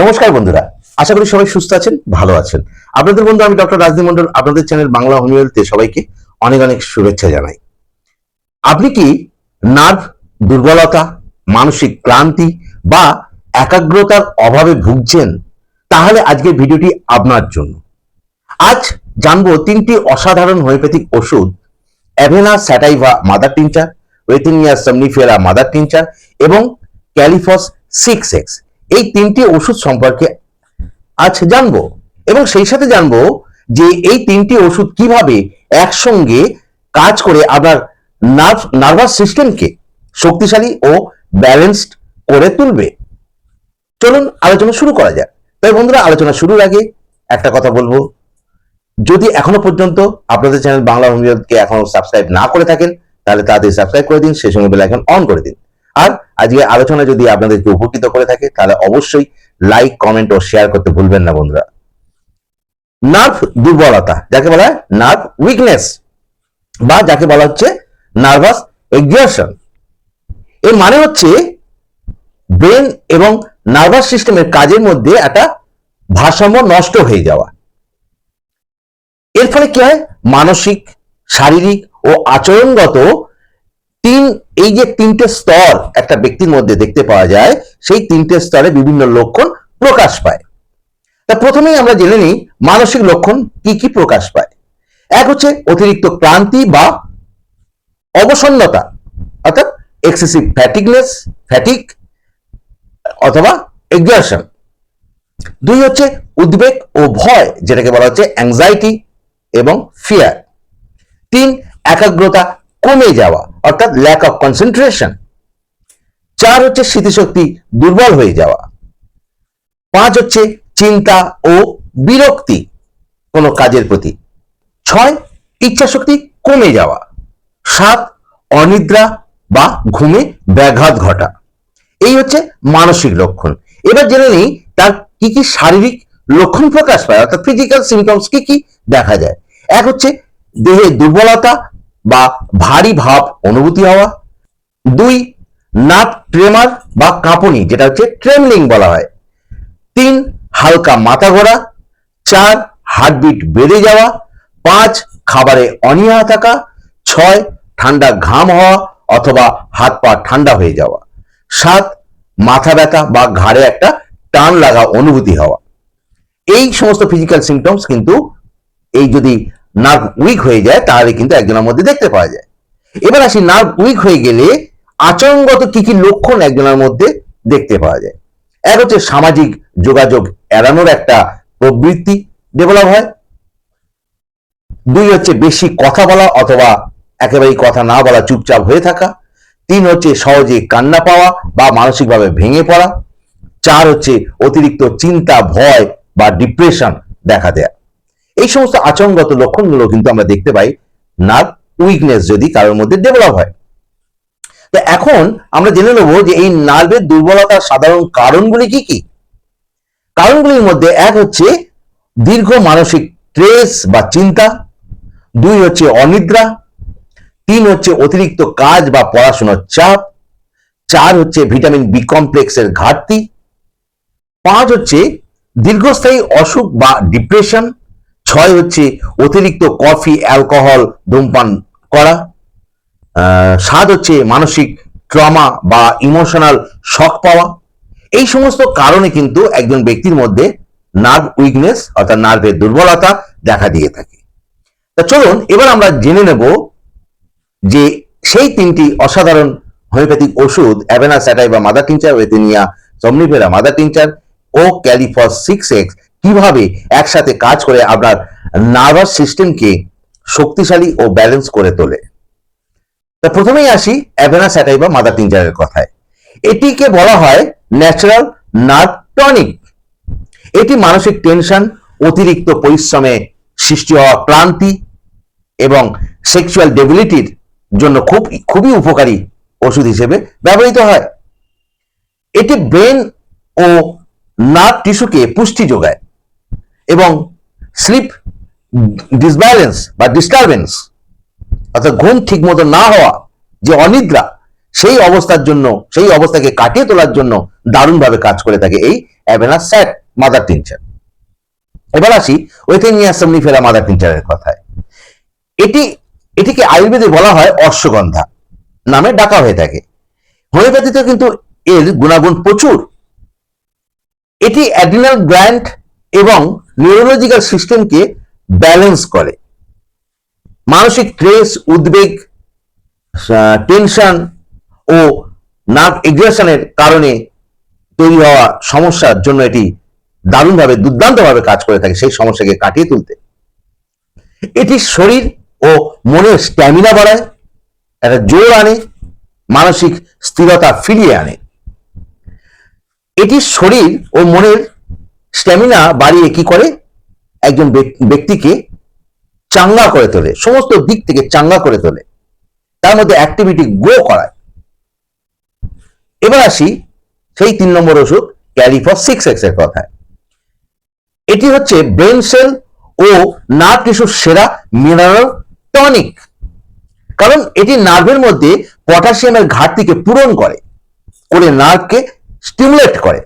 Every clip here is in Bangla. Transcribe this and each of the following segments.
নমস্কার বন্ধুরা, আশা করি সবাই সুস্থ আছেন, ভালো আছেন। আপনাদের বন্ধু আমি ডক্টর রাজদীপ মন্ডল আপনাদের চ্যানেল বাংলা হোমিওপ্যাথিতে সবাইকে অনেক অনেক শুভেচ্ছা জানাই। আপনি কি নার্ভ দুর্বলতা, মানসিক ক্লান্তি বা একাগ্রতার অভাবে ভুগছেন? তাহলে আজকের ভিডিওটি আপনার জন্য। আজ জানব তিনটি অসাধারণ হোমিওপ্যাথিক ওষুধ avena sativa mother tincture withania somnifera mother tincture এবং ক্যালিফস সিক্স এক্স। এই তিনটি ওষুধ সম্পর্কে আজ জানব এবং সেই সাথে জানব যে এই তিনটি ওষুধ কীভাবে একসঙ্গে কাজ করে আপনার নার্ভ, নার্ভাস সিস্টেমকে শক্তিশালী ও ব্যালেন্সড করে তুলবে। চলুন আলোচনা শুরু করা যাক। তাই বন্ধুরা, আলোচনা শুরুর আগে একটা কথা বলব। যদি এখনও পর্যন্ত আপনাদের চ্যানেল বাংলা হোমিওপ্যাথিকে এখনও সাবস্ক্রাইব না করে থাকেন, তাহলে তাড়াতাড়ি সাবস্ক্রাইব করে দিন, সেই সঙ্গে বেল আইকন অন করে দিন। আর আজকে আলোচনা যদি আপনাদেরকে উপকৃত করে থাকে, তাহলে অবশ্যই লাইক কমেন্ট ও শেয়ার করতে ভুলবেন না বন্ধুরা। নার্ভ দুর্বলতা, যাকে বলা হয় নার্ভ উইকনেস বা যাকে বলা হচ্ছে নার্ভাস এক্সারশন এর মানে হচ্ছে ব্রেন এবং নার্ভাস সিস্টেমের কাজের মধ্যে একটা ভারসাম্য নষ্ট হয়ে যাওয়া। এর ফলে কি হয়? মানসিক, শারীরিক ও আচরণগত তিন, এই যে তিনটে স্তর একটা ব্যক্তির মধ্যে দেখতে পাওয়া যায়, সেই তিনটে স্তরে বিভিন্ন লক্ষণ প্রকাশ পায়। তা প্রথমেই আমরা জেনে নিই মানসিক লক্ষণ কি কি প্রকাশ পায়। এক হচ্ছে অতিরিক্ত ক্লান্তি বা অবসন্নতা, অর্থাৎ এক্সেসিভ ফ্যাটিকনেস ফ্যাটিক অথবা এক্সারশন দুই হচ্ছে উদ্বেগ ও ভয়, যেটাকে বলা হচ্ছে অ্যাংজাইটি এবং ফিয়ার তিন, একাগ্রতা কমে যাওয়া। অর্থাৎ ল্যাক অফ কনসেন্ট্রেশন চার হচ্ছে স্মৃতিশক্তি দুর্বল হয়ে যাওয়া। পাঁচ হচ্ছে চিন্তা ও বিরক্তি কোনো কাজের প্রতি। ছয়, ইচ্ছাশক্তি কমে যাওয়া। সাত, অনিদ্রা বা ঘুমে ব্যাঘাত ঘটা। এই হচ্ছে মানসিক লক্ষণ। এবার জেনে নিই তার কি কি শারীরিক লক্ষণ প্রকাশ পায়, অর্থাৎ ফিজিক্যাল সিমটমস কি কি দেখা যায়। এক হচ্ছে দেহে দুর্বলতা বা ভারী ভাব অনুভূতি হওয়া। দুই, নাক ট্রেমার বা কাঁপুনি, যেটা হচ্ছে ট্রেমলিং বলা হয়। তিন, হালকা মাথা ঘোরা। চার হার্টবিট বেড়ে যাওয়া। পাঁচ, খাবারে অনীহা থাকা। ছয়, ঠান্ডা ঘাম হওয়া অথবা হাত পা ঠান্ডা হয়ে যাওয়া। সাত, মাথা ব্যথা বা ঘাড়ে একটা টান লাগা অনুভূতি হওয়া। এই সমস্ত ফিজিক্যাল সিমটমস কিন্তু এই যদি নার্ভ উইক হয়ে যায়, তাহলে কিন্তু একজনের মধ্যে দেখতে পাওয়া যায়। এবার আসি নার্ভ উইক হয়ে গেলে আচরণগত কি কি লক্ষণ একজনের মধ্যে দেখতে পাওয়া যায়। এক হচ্ছে সামাজিক যোগাযোগ এড়ানোর একটা প্রবৃত্তি ডেভেলপ হয়। দুই হচ্ছে বেশি কথা বলা অথবা একেবারেই কথা না বলা, চুপচাপ হয়ে থাকা। তিন হচ্ছে সহজে কান্না পাওয়া বা মানসিকভাবে ভেঙে পড়া। চার হচ্ছে অতিরিক্ত চিন্তা, ভয় বা ডিপ্রেশন দেখা দেয়া। এই সমস্ত আচরণগত লক্ষণগুলো কিন্তু আমরা দেখতে পাই নার্ভ উইকনেস যদি কারোর মধ্যে ডেভেলপ হয়। তো এখন আমরা জেনে নেব যে এই নার্ভের দুর্বলতার সাধারণ কারণগুলি কি কি? কারণগুলির মধ্যে এক হচ্ছে দীর্ঘ মানসিক স্ট্রেস বা চিন্তা, দুই হচ্ছে অনিদ্রা, তিন হচ্ছে অতিরিক্ত কাজ বা পড়াশোনার চাপ, চার হচ্ছে ভিটামিন বি কমপ্লেক্সের ঘাটতি, পাঁচ হচ্ছে দীর্ঘস্থায়ী অসুখ বা ডিপ্রেশন ছয় হচ্ছে অতিরিক্ত কফি, অ্যালকোহল, ধূমপান করা। সাত হচ্ছে মানসিক ট্রমা বা ইমোশনাল শক পাওয়া। এই সমস্ত কারণে কিন্তু একজন ব্যক্তির মধ্যে নার্ভ উইকনেস অর্থাৎ নার্ভের দুর্বলতা দেখা দিয়ে থাকে। তা চলুন, এবার আমরা জেনে নেব যে সেই তিনটি অসাধারণ হোমিওপ্যাথিক ওষুধ avena sativa mother tincture withania somnifera mother tincture ও ক্যালিফস সিক্স এক্স কীভাবে একসাথে কাজ করে আপনার নার্ভাস সিস্টেমকে শক্তিশালী ও ব্যালেন্স করে তোলে? তা প্রথমেই আসি অ্যাভেনা স্যাটাই বা মাদার টিনচারের কথায়। এটিকে বলা হয় ন্যাচারাল নার্ভ টনিক এটি মানসিক টেনশন অতিরিক্ত পরিশ্রমে সৃষ্টি হওয়া ক্লান্তি এবং সেক্সুয়াল ডেবিলিটির জন্য খুব, খুবই উপকারী ওষুধ হিসেবে ব্যবহৃত হয়। এটি ব্রেন ও নার্ভ টিস্যুকে পুষ্টি যোগায়। এবং স্লিপ ডিসব্যালেন্স বা ডিস্টারবেন্স অর্থাৎ ঘুম ঠিক মতো না হওয়া, যে অনিদ্রা, সেই অবস্থার জন্য, সেই অবস্থাকে কাটিয়ে তোলার জন্য দারুণভাবে কাজ করে থাকে এই অ্যাভেনা স্যাট মাদার টিনচার এবার আসি ওয়েথেনিয়া সমনিফেরা মাদার টিনচারের কথায়। এটি, এটিকে আয়ুর্বেদে বলা হয় অশ্বগন্ধা নামে ডাকা হয়ে থাকে। হোমিওপ্যাথিতে কিন্তু এর গুণাগুণ প্রচুর। এটি অ্যাডিনাল গ্ল্যান্ড এবং নিউরোলজিক্যাল সিস্টেমকে ব্যালেন্স করে। মানসিক স্ট্রেস উদ্বেগ টেনশন ও নার্ভ এগ্রেশনের কারণে তৈরি হওয়া সমস্যার জন্য এটি দারুণভাবে, দুর্দান্তভাবে কাজ করে থাকে সেই সমস্যাকে কাটিয়ে তুলতে। এটি শরীর ও মনের স্ট্যামিনা বাড়ায়, একটা জোর আনে, মানসিক স্থিরতা ফিরিয়ে আনে। এটি শরীর ও মনের স্ট্যামিনা বাড়িয়ে কি করে? একজন ব্যক্তিকে চাঙ্গা করে তোলে, সমস্ত দিক থেকে চাঙ্গা করে তোলে। তার মধ্যে অ্যাক্টিভিটি গ্রো করায়। এবার আসি সেই তিন নম্বর ওষুধ, ক্যালিফর সিক্স এক্সের কথায়। এটি হচ্ছে ব্রেন সেল ও নার্ভ টিস্যুর সেরা মিনারেল টনিক। কারণ এটি নার্ভের মধ্যে পটাশিয়ামের ঘাটতিকে পূরণ করে করে নার্ভকে স্টিমুলেট করে।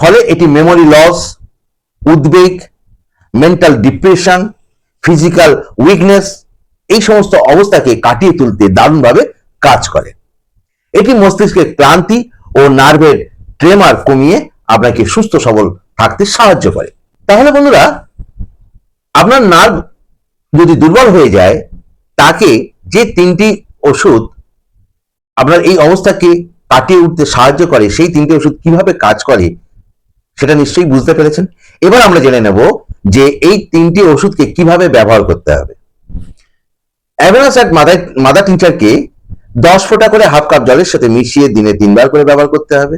ফলে এটি মেমোরি লস উদ্বেগ মেন্টাল ডিপ্রেশন ফিজিক্যাল উইকনেস এই সমস্ত অবস্থাকে কাটিয়ে তুলতে দারুণভাবে কাজ করে। এটি মস্তিষ্কের ক্লান্তি ও নার্ভের ট্রেমার কমিয়ে আপনাকে সুস্থ, সবল থাকতে সাহায্য করে। তাহলে বন্ধুরা, আপনার নার্ভ যদি দুর্বল হয়ে যায়, তাকে যে তিনটি ওষুধ আপনার এই অবস্থাকে কাটিয়ে উঠতে সাহায্য করে, সেই তিনটি ওষুধ কীভাবে কাজ করে সেটা নিশ্চয়ই বুঝতে পেরেছেন। এবার আমরা জেনে নেব যে এই তিনটি ওষুধকে কীভাবে ব্যবহার করতে হবে। অ্যাভেনাসাইড মাদার মাদার টিচারকে দশ ফোঁটা করে হাফ কাপ জলের সাথে মিশিয়ে দিনে তিনবার করে ব্যবহার করতে হবে।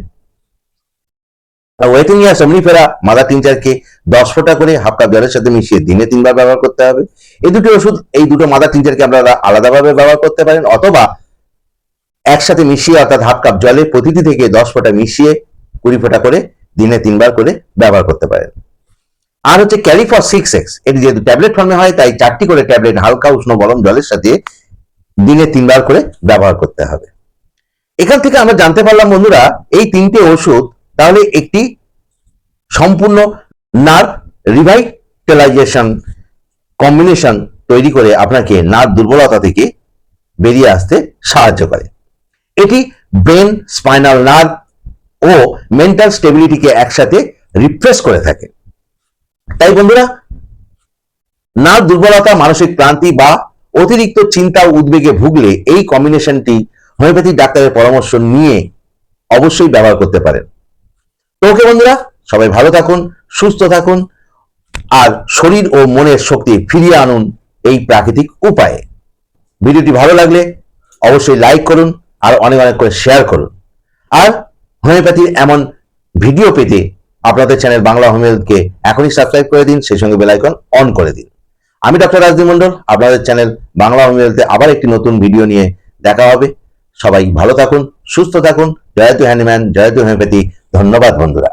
ওয়েটিনিয়া সমনিফেরা মাদার টিনচারকে দশ ফোঁটা করে হাফ কাপ জলের সাথে মিশিয়ে দিনে তিনবার ব্যবহার করতে হবে। এই দুটো ওষুধ, এই দুটো মাদার টিনচারকে আপনারা আলাদাভাবে ব্যবহার করতে পারেন অথবা একসাথে মিশিয়ে অর্থাৎ হাফ কাপ জলে প্রতিটি থেকে দশ ফোঁটা মিশিয়ে কুড়ি ফোঁটা করে দিনে তিনবার করে ব্যবহার করতে পারেন। আর হচ্ছে ক্যালিফর সিক্স এক্স, এটি যেহেতু ট্যাবলেট ফর্মে হয়, তাই চারটি করে ট্যাবলেট হালকা উষ্ণ গরম জলের সাথে দিনে তিনবার করে ব্যবহার করতে হবে। এখান থেকে আমরা জানতে পারলাম, বন্ধুরা, এই তিনটে ওষুধ, তাহলে একটি সম্পূর্ণ নার্ভ রিভাইটালাইজেশন কম্বিনেশন তৈরি করে আপনাকে নার্ভ দুর্বলতা থেকে বেরিয়ে আসতে সাহায্য করে। এটি ব্রেন স্পাইনাল নার্ভ ও মেন্টাল স্টেবিলিটিকে একসাথে রিফ্রেশ করে থাকে। তাই বন্ধুরা নার্ভ দুর্বলতা, মানসিক ক্লান্তি বা অতিরিক্ত চিন্তা উদ্বেগে ভুগলে এই কম্বিনেশনটি হোমিওপ্যাথিক ডাক্তারের পরামর্শ নিয়ে অবশ্যই ব্যবহার করতে পারেন। তো ওকে বন্ধুরা, সবাই ভালো থাকুন, সুস্থ থাকুন, আর শরীর ও মনের শক্তি ফিরিয়ে আনুন এই প্রাকৃতিক উপায়ে। ভিডিওটি ভালো লাগলে অবশ্যই লাইক করুন আর অনেক অনেক করে শেয়ার করুন। আর হোমিওপ্যাথির এমন ভিডিও পেতে আপনাদের চ্যানেল বাংলা হোমিওপ্যাথকে এখনই সাবস্ক্রাইব করে দিন, সেই সঙ্গে বেলাইকন অন করে দিন। আমি ডক্টর রাজদীপ মন্ডল আপনাদের চ্যানেল বাংলা হোমিওপ্যাথিতে আবার একটি নতুন ভিডিও নিয়ে দেখা হবে। সবাই ভালো থাকুন, সুস্থ থাকুন জয়তু হ্যান্ডম্যান জয়তু হোমিওপ্যাথি। ধন্যবাদ বন্ধুরা।